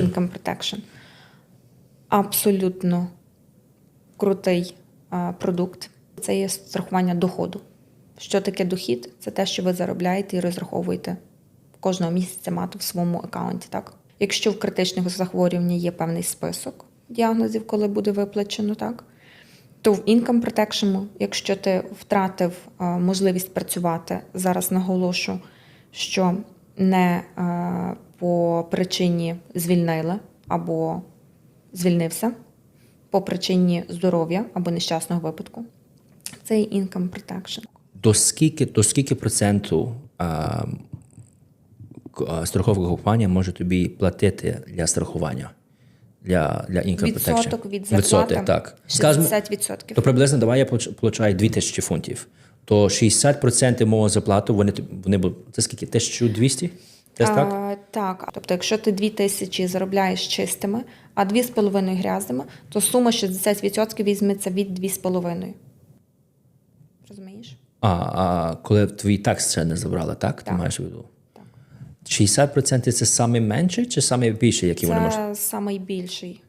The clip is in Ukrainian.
Protection. Income Protection. Абсолютно крутий продукт. Це є страхування доходу. Що таке дохід? Це те, що ви заробляєте і розраховуєте кожного місяця мати в своєму аккаунті. Так? Якщо в критичних захворюваннях є певний список діагнозів, коли буде виплачено, так? то в Income Protection, якщо ти втратив можливість працювати, зараз наголошу, що не по причині звільнили або звільнився, по причині здоров'я або нещасного випадку, це є Income Protection. До скільки, до скільки проценту а, страховка компанія може тобі платити для страхування? Для, для income protection? Відсоток від зарплати Відсоток, так. 60%. то приблизно давай я получ- получаю 2000 фунтів. То 60% мого зарплату, вони, вони це скільки? 1200? Десь так? А, так, тобто, якщо ти 2 тисячі заробляєш чистими, а 2,5 грязними, то сума 60% візьметься від 2,5. Розумієш? А, а коли твій такс ще не забрали, так? Ти Так. маєш в виду? 60% це саме менше чи саме більше, які вони можуть? Це найбільший